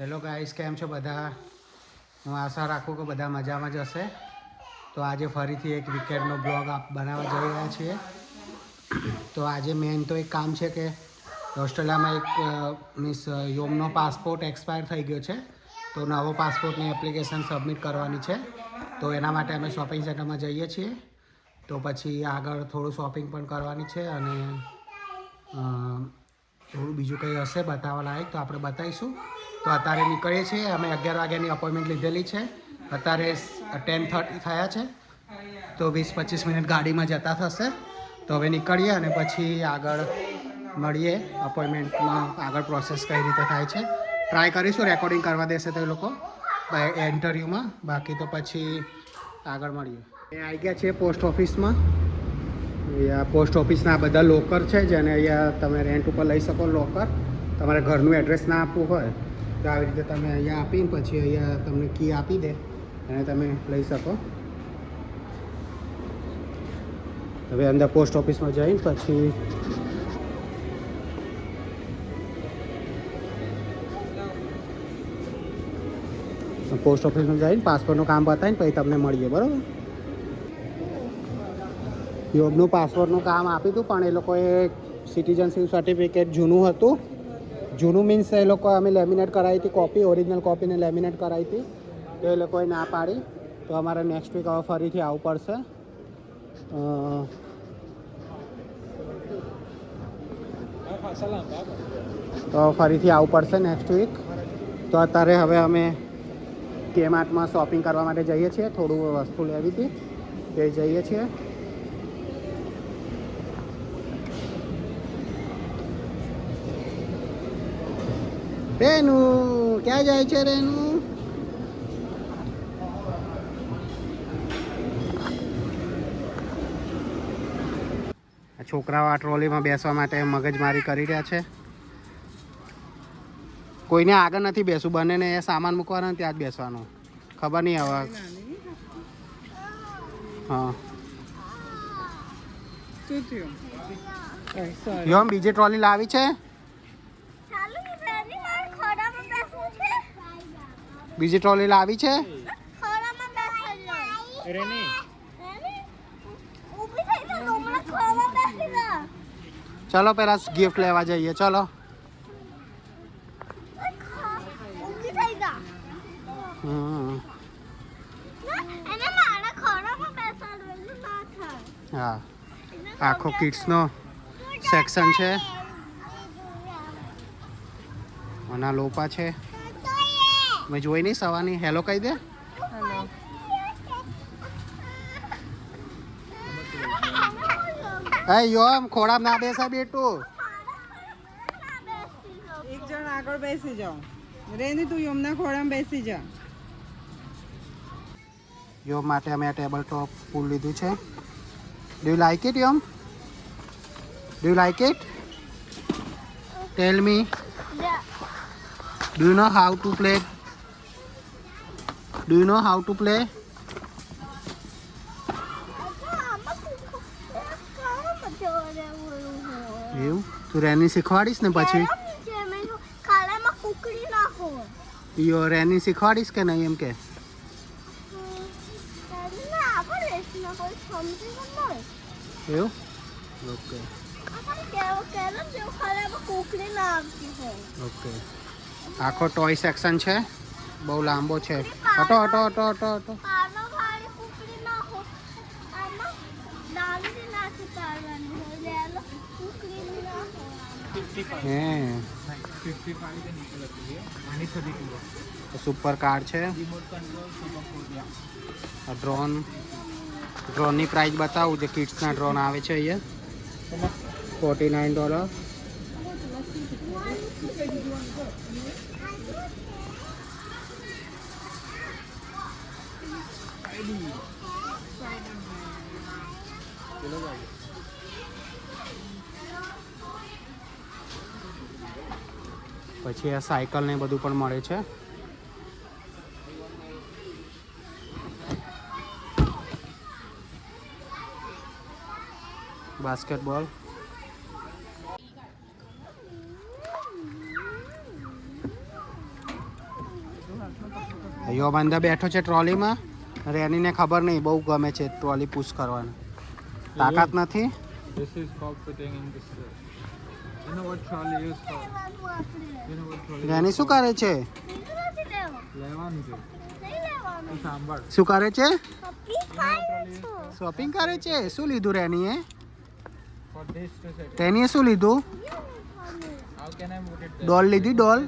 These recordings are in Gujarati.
હેલો ગાઈસ કેમ છો બધા? હું આશા રાખું કે બધા મજામાં જ હશે. તો આજે ફરીથી એક વીકેન્ડનો બ્લોગ આપ બનાવવા જઈ રહ્યા છીએ. તો આજે મેન તો એક કામ છે કે ઓસ્ટ્રેલિયામાં એક મીન્સ યોમનો પાસપોર્ટ એક્સપાયર થઈ ગયો છે. તો નવો પાસપોર્ટની એપ્લિકેશન સબમિટ કરવાની છે. તો એના માટે અમે શોપિંગ સેન્ટરમાં જઈએ છીએ. તો પછી આગળ થોડું શોપિંગ પણ કરવાની છે અને થોડું બીજું કંઈ હશે બતાવવા લાયક તો આપણે બતાવીશું. તો અત્યારે નીકળીએ છીએ. અમે અગિયાર વાગ્યાની અપોઇન્ટમેન્ટ લીધેલી છે. અત્યારે ટેન થર્ટી થયા છે. તો વીસ પચીસ મિનિટ ગાડીમાં જતા થશે. તો હવે નીકળીએ અને પછી આગળ મળીએ. અપોઇન્ટમેન્ટમાં આગળ પ્રોસેસ કઈ રીતે થાય છે. ટ્રાય કરીશું રેકોર્ડિંગ કરવા દેશે તો લોકો. ઇન્ટરવ્યૂમાં બાકી તો પછી આગળ મળીએ. આવી ગયા છે પોસ્ટ ઓફિસમાં અહીંયા પોસ્ટ ઓફિસના બધા લોકર છે, જેને અહીંયા તમે રેન્ટ ઉપર લઈ શકો લોકર તમારે ઘરનું એડ્રેસ ના આપવું હોય તો આવી રીતે તમે અહીંયા આપીને પછી અહીંયા તમને કી આપી દે અને તમે લઈ શકો. હવે અંદર પોસ્ટ ઓફિસમાં જઈને પછી પોસ્ટ ઓફિસમાં જઈને પાસપોર્ટનું કામ બતાવીને પછી તમને મળીએ, બરાબર? યોગનું પાસપોર્ટનું કામ આપ્યું હતું પણ એ લોકોએ સિટીઝનશીપ સર્ટિફિકેટ જૂનું હતું. જૂનું મીન્સ એ લોકો અમે લેમિનેટ કરાવી હતી કોપી ઓરિજિનલ કોપીને લેમિનેટ કરાવી હતી. તો એ લોકોએ ના પાડી. તો અમારે નેક્સ્ટ વીક હવે ફરીથી આવવું પડશે. તો ફરીથી આવવું પડશે નેક્સ્ટ વીક તો અત્યારે હવે અમે કે માર્ટમાં શોપિંગ કરવા માટે જઈએ છીએ. થોડું વસ્તુ લેવી હતી, તે જઈએ છીએ. રેનુ ક્યાં જાય છે રેનુ છોકરાઓ આ ટ્રોલીમાં બેસવા માટે મગજમારી કરી રહ્યા છે. કોઈને આગળ નથી બેસવું બંનેને એ સામાન મૂકવાનો ત્યાં જ બેસવાનું. ખબર નહીં હવે. હા. યોમ બીજી ટ્રોલી લાવી છે ચાલુ બેની મારે ખોડામાં બેસવું છે બીજી ટ્રોલી લાવી છે? ચલો પેલા ગિફ્ટ લેવા જઈએ ચલો. હા. આખો કિડ્સનો સેક્શન છે. અને લોપા છે. મેં જોઈ નહીં સવારની હેલો કહી દે. હેલો એ યોમ ખોડામાં ના બેસા બેટું. એક જણ આગળ બેસી જાઓ. રેની તું યોમના ખોળામાં બેસી જા. યોમ માટે અમે આ ટેબલ ટોપ ફૂલ લીધું છે. Do you like it યોમ? Do you like it tell me do you know how to play do you know how to play એવું? તું રેની શીખવાડીશ ને પછી? યો રેની શીખવાડીશ કે નહીં એમ કે? એવું? ઓકે ઓકે આખો ટોય સેક્શન છે? બહુ લાંબો છે. હટો હટો હટો હટો હટો. સુપર કાર છે. ડ્રોન. ડ્રોનની પ્રાઇસ બતાવું જે કિડ્સના ડ્રોન આવે છે અહીંયા. ફોર્ટી નાઇન ડોલર પછી આ સાયકલ ને બધું પણ મળે છે. બાસ્કેટબોલ. યો અંદર બેઠો છે ટ્રોલીમાં. રેનીને ખબર નહીં બહુ ગમે છે ટ્રોલી પુશ કરવાનું તાકાત નથી This is for putting in this. uh, You know what trolley is for? You know what trolley Renee શું કરે છે લેવાનું છે તું સાંભળ શું કરે છે શોપિંગ કરે છે શું લીધું રેનીએ for this to set રેનીએ શું લીધું How can I put it there? ડોલ લીધી ડોલ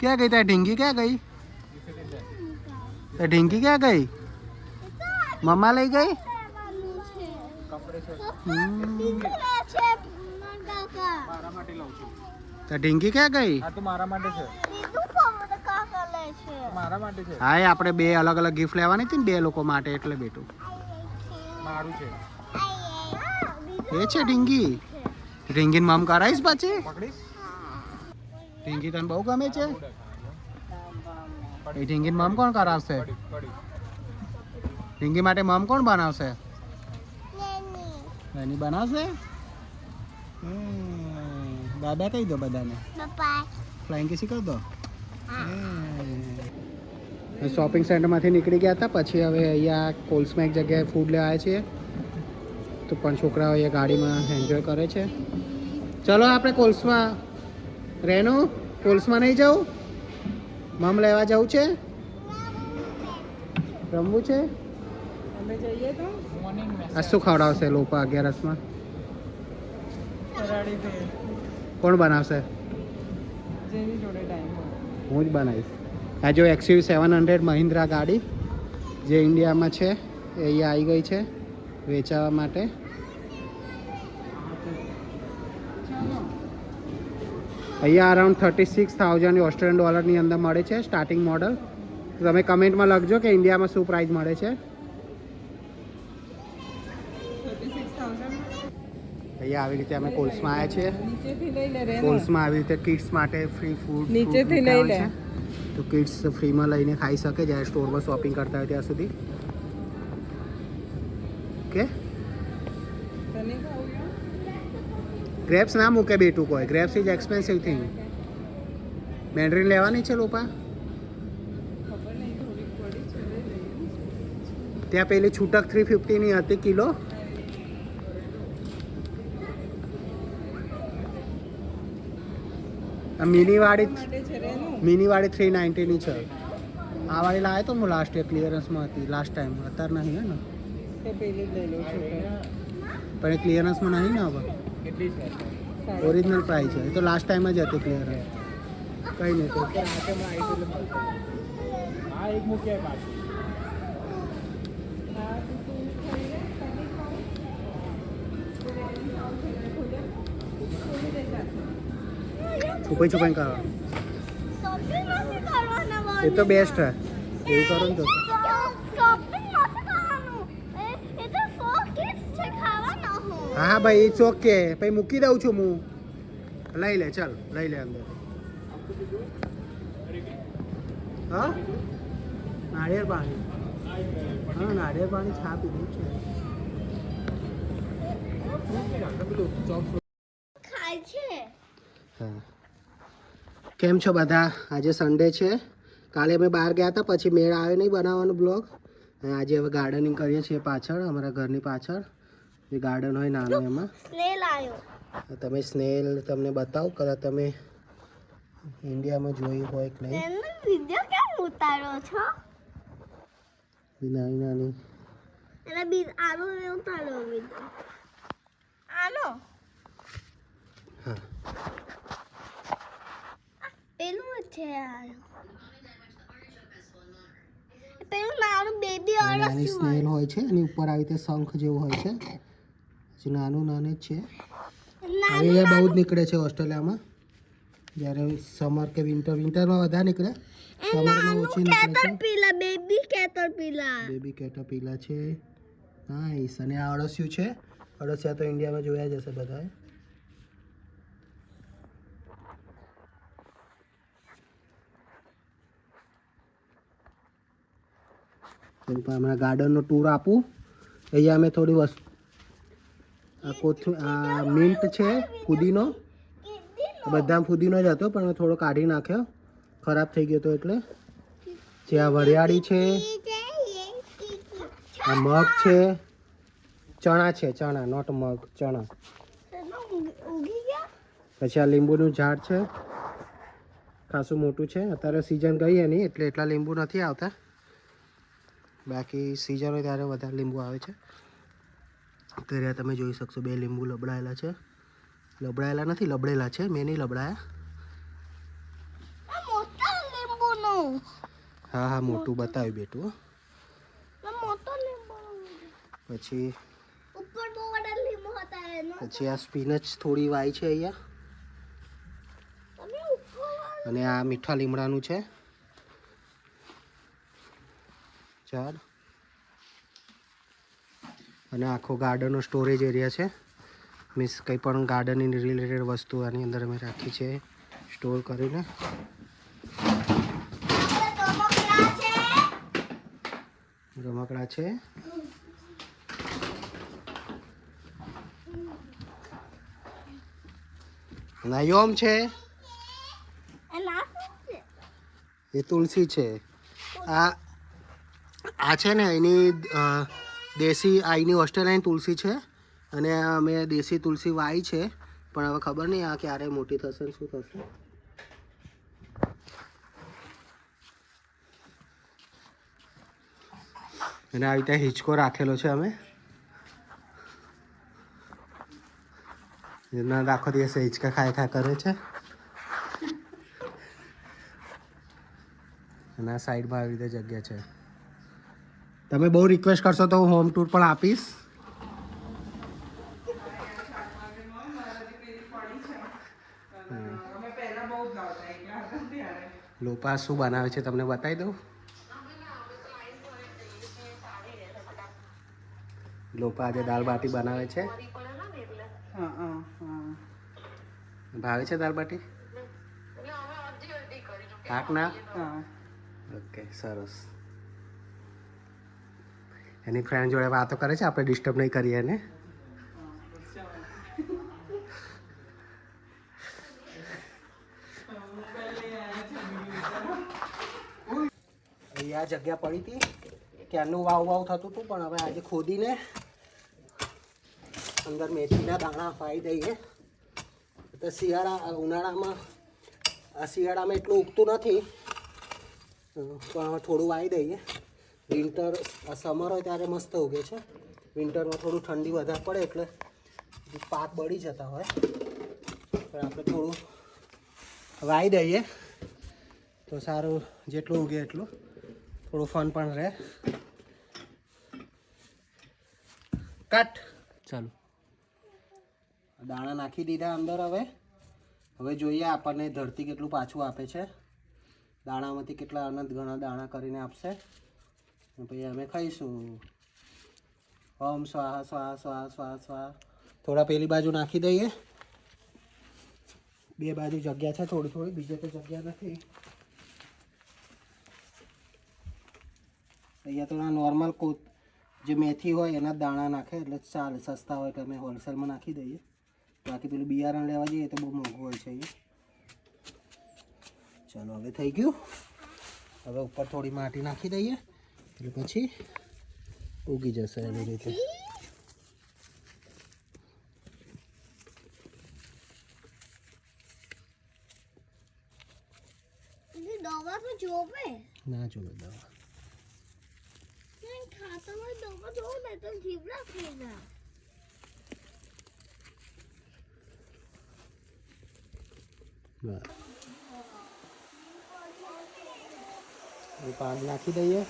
ક્યાં ગઈ તારી ઢીંગી ક્યાં ગઈ there. ઢીંકી ક્યાં ગઈ? મમ્મા લઈ ગઈ? તો ઢીંગી ક્યાં ગઈ? હા એ આપણે બે અલગ અલગ ગિફ્ટ લેવાની હતી ને બે લોકો માટે એટલે બેટું. મારું છે. એ છે ઢીંગી ઢીંગીને મમ કરાવીશ પછી? ઢીંગી તને બહુ ગમે છે? એ ઢીંગીને મમ કોણ કરાવશે? ઢીંગી માટે મમ કોણ બનાવશે? એની બનાવશે? બાબા કહી દો બધાને. ફ્લાઇંગ કિસી કરી દો? શોપિંગ સેન્ટરમાંથી નીકળી ગયા હતા પછી હવે અહીંયા કોલ્સમાં એક જગ્યાએ ફૂડ લેવા આવ્યા છીએ તો પણ છોકરાઓ અહીંયા ગાડીમાં એન્જોય કરે છે. ચલો આપણે કોલ્સમાં. રહેનું કોલ્સમાં નહીં જવું મમ લેવા જવું છે? રમવું છે? અમે જઈએ તો મોર્નિંગ આ શું ખવડાવશે લોકો અગિયારસમાં? કોણ બનાવશે? જેની જોડે ટાઈમ હું જ બનાવીશ. આ જો એક્સયુ સેવન હંડ્રેડ મહિન્દ્રા ગાડી જે ઇન્ડિયામાં છે એ અહીંયા આવી ગઈ છે વેચાવા માટે. અહીંયા around thirty six thousand Australian ડોલરની અંદર મળે છે સ્ટાર્ટિંગ મોડલ તમે કમેન્ટમાં લખજો કે ઇન્ડિયામાં શું પ્રાઇસ મળે છે. અહીંયા આવી રીતે અમે કોલ્સમાં આવ્યા છીએ. કોલ્સમાં આવી રીતે કિડ્સ માટે ફ્રી ફૂડ નીચેથી લઈ લે. તો કિડ્સ ફ્રીમાં લઈને ખાઈ શકે જ્યારે સ્ટોરમાં શોપિંગ કરતા હોય ત્યાં સુધી. ઓકે ગ્રેપ્સ ના મૂકે બેટું કોઈ. Grapes is expensive thing mandarin લેવાની છે લોપા? ત્યાં પેલી છૂટક થ્રી ફિફ્ટીની હતી કિલો. આ મિની વાળી માટે છે રેનું. મિની વાળી થ્રી નાઇન્ટીની છે. આ વાળી લાવે તો હું લાસ્ટ યર ક્લિયરન્સમાં હતી. લાસ્ટ ટાઈમ અત્યારે નહીં હે ને. પણ એ ક્લિયરન્સમાં નહીં ને હવે. કેટલી છે સાડી ઓરિજિનલ પ્રાઇસ છે. એ તો લાસ્ટ ટાઈમ જ હતી ક્લિયરન્સ કંઈ નહીં તો આ કેમ આવી એટલે મળશે હા એક મૂક્યા પાછું હા તું તું ખાઈ લે તને ખાવું તો રેની ખાવું છે ને ખોલે ખોલી દે ચાલ છુપાઈ છુપાઈ કરવા શોપિંગ નથી કરવાના એ તો બેસ્ટ હે એવું કરો ને તો શોપિંગ નથી કરવાનું એ એ તો ફોર કિડ્સ છે ખાવાના હું ભાઈ ઇટ્સ ઓકે પછી મૂકી દઉં છું હું. લઈ લે ચાલ લઈ લે અંદર. હા? નાળિયેર પાણી. હા નાળિયેર પાણી છા પીધું છે. કેમ છો બધા? આજે સન્ડે છે. કાલે અમે બહાર ગયા હતા પછી મેળ આવ્યો નહીં બનાવવાનો બ્લોગ આજે હવે ગાર્ડનિંગ કરીએ છીએ પાછળ અમારા ઘરની પાછળ. જે ગાર્ડન હોય નાનું એમાં. સ્નેલ આવ્યો તમે સ્નેલ તમને બતાવું કદાચ તમે ઇન્ડિયામાં જોયું હોય કે નહીં? એનો વિડિયો કેમ ઉતારો છો? નાની નાની. એને બી આલો ને ઉતાર્યો વિડિયો આલો હા. પેલું છે પેલું મારું બેબી નાની સ્નેલ હોય છે એની ઉપર આવી રીતે શંખ જેવું હોય છે. પછી નાનું નાનું જ છે. હવે એ બહુ જ નીકળે છે ઓસ્ટ્રેલિયામાં. જ્યારે સમર કે વિન્ટર વિન્ટરમાં વધારે નીકળે. સમરમાં ઓછી નીકળે છે. બેબી કેટરપિલા. બેબી કેટરપિલા છે. નાઈસ અને આ અળસિયું છે. અળસિયા તો ઇન્ડિયામાં જોયા જ હશે બધાએ. હમણાં ગાર્ડનનો ટૂર આપું. અહીંયા અમે થોડી વસ્તુ આ કોથમી આ મિન્ટ છે, ફુદીનો. બધા ફુદીનો જ હતો, પણ થોડો કાઢી નાખ્યો. ખરાબ થઈ ગયો હતો એટલે. જે આ વરિયાળી છે, આ મગ છે, ચણા છે, ચણા નોટ મગ, ચણા. પછી આ લીંબુનું ઝાડ છે. ખાસું મોટું છે. અત્યારે સિઝન ગઈ એની એટલે એટલા લીંબુ નથી આવતા. બાકી સિઝન હોય ત્યારે વધારે લીંબુ આવે છે. અત્યારે તમે જોઈ શકશો બે લીંબુ લબડાયેલા છે. લબડાયેલા નથી, લબડેલા છે. મેં નહીં લબડાયા. હા હા, મોટું બતાવ્યું બેટું પછી પછી આ સ્પીનચ થોડી વાય છે અહીંયા. અને આ મીઠા લીમડાનું છે. ઝાડ અને આખો ગાર્ડનનો સ્ટોરેજ એરિયા છે. મીન્સ કંઈ પણ ગાર્ડનિંગ રિલેટેડ વસ્તુ આની અંદર અમે રાખી છે સ્ટોર કરીને. રમકડા છે. નાયોમ છે. એ તુલસી છે. આ આ છે ને એની દેશી આઈની ઓસ્ટ્રેલિયન તુલસી છે અને અમે દેશી તુલસી વાવી છે, પણ હવે ખબર નહીં આ ક્યારે મોટી થશે ને શું થશે. અને આવી રીતે હિંચકો રાખેલો છે અમે. એના આખો દિવસ હિંચકા ખાય ખા કરે છે. અને આ સાઈડમાં આવી રીતે જગ્યા છે. તમે બહુ રિક્વેસ્ટ કરશો તો હું હોમ ટૂર પણ આપીશ. લોપા શું બનાવે છે તમને બતાવી દઉં? લોપા આજે દાળ બાટી બનાવે છે. ભાવે છે દાળ બાટી? શાક ના ઓકે સરસ. એની ફ્રેન્ડ જોડે વાતો કરે છે, આપણે ડિસ્ટર્બ નહીં કરીએ એને. અહીંયા જગ્યા પડી હતી. ક્યારનું વાવ વાવ થતું હતું, પણ હવે આજે ખોદીને અંદર મેથીના દાણા ફાઈ દઈએ. તો શિયાળા ઉનાળામાં, આ શિયાળામાં એટલું ઉગતું નથી. પણ હવે થોડું વાવી દઈએ. વિન્ટર આ સમર હોય ત્યારે મસ્ત ઉગે છે. વિન્ટરમાં થોડું ઠંડી વધારે પડે એટલે પાક બળી જતા હોય. પણ આપણે થોડું વાવી દઈએ તો સારું જેટલું ઉગે એટલું. થોડું ફન પણ રહે. કટ ચાલો. દાણા નાખી દીધા અંદર હવે. હવે જોઈએ આપણને ધરતી કેટલું પાછું આપે છે. દાણામાંથી કેટલા અનંત ઘણા દાણા કરીને આપશે. પછી અમે ખાઈશું. ઓમ સ્વાહા સ્વાહા સ્વાહા સ્વાહા સ્વાહા. થોડા પેલી બાજુ નાખી દઈએ. બે બાજુ જગ્યા છે થોડી થોડી, બીજે તો જગ્યા નથી. અહીંયા તો નોર્મલ કો જે મેથી હોય એના દાણા નાખે, એટલે ચાલે, સસ્તા હોય તો અમે હોલસેલમાં નાખી દઈએ. બાકી પેલું બિયારણ લેવા જઈએ તો બહુ મોંઘું હોય છે અહીંયા. ચાલો, હવે થઈ ગયું. હવે ઉપર થોડી માટી નાખી દઈએ. એટલે પછી ઉગી જશે એવી રીતે. ના જોવે દવા. નહીં ખાતામાં દવા જોવે ને તો જીવડા થઈ જાય. બરાબર પાણી નાખી દઈએ.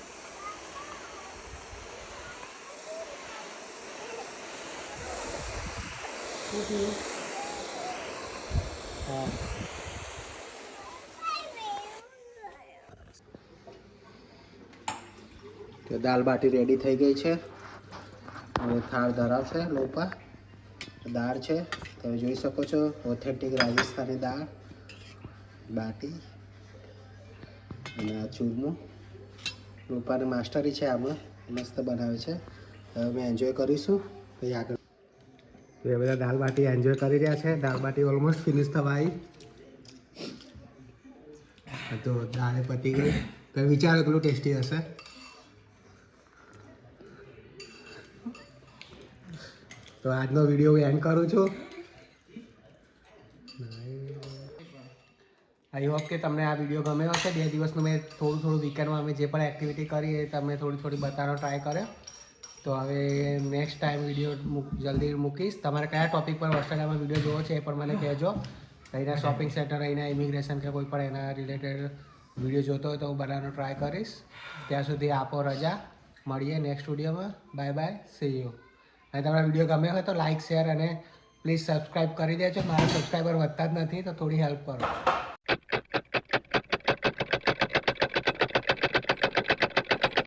તો દાલ બાટી રેડી થઈ ગઈ છે. હવે થાળ ધરાવશે લોપા દાળ છે. તમે જોઈ શકો છો ઓથેન્ટિક રાજસ્થાની દાળ, બાટી અને આ ચૂરમું. લોપાને માસ્ટરી છે આમાં. મસ્ત બનાવે છે. હવે અમે એન્જોય કરીશું. પછી આગળ તો એ બધા દાલ બાટી એન્જોય કરી રહ્યા છે. દાલ બાટી ઓલમોસ્ટ ફિનિશ થવા આવી તો દાળે પતી ગઈ. તો વિચારો એટલું ટેસ્ટી હશે. તો આજનો વીડિયો એન્ડ કરું છું. આઈ હોપ કે તમને આ વીડિયો ગમ્યો હશે. બે દિવસનું મેં થોડું થોડું વીકેન્ડમાં અમે જે પણ એક્ટિવિટી કરી એ તમે થોડી થોડી બતાવવાનો ટ્રાય કર્યો. તો હવે નેક્સ્ટ ટાઈમ વીડિયો જલ્દી મૂકીશ. તમારે કયા ટોપિક પર હોસ્ટેલમાં વીડિયો જોવો છે એ પણ મને કહેજો. અહીંના શોપિંગ સેન્ટર અહીંના ઇમિગ્રેશન કે કોઈ પણ એના રિલેટેડ વીડિયો જોતો હોય તો હું બનાવવાનો ટ્રાય કરીશ. ત્યાં સુધી આપો રજા. મળીએ નેક્સ્ટ વિડીયોમાં બાય બાય સી યુ અને તમારા વીડિયો ગમે હોય તો લાઇક શેર અને પ્લીઝ સબસ્ક્રાઈબ કરી દેજો. મારા સબસ્ક્રાઈબર વધતા જ નથી, તો થોડી હેલ્પ કરો.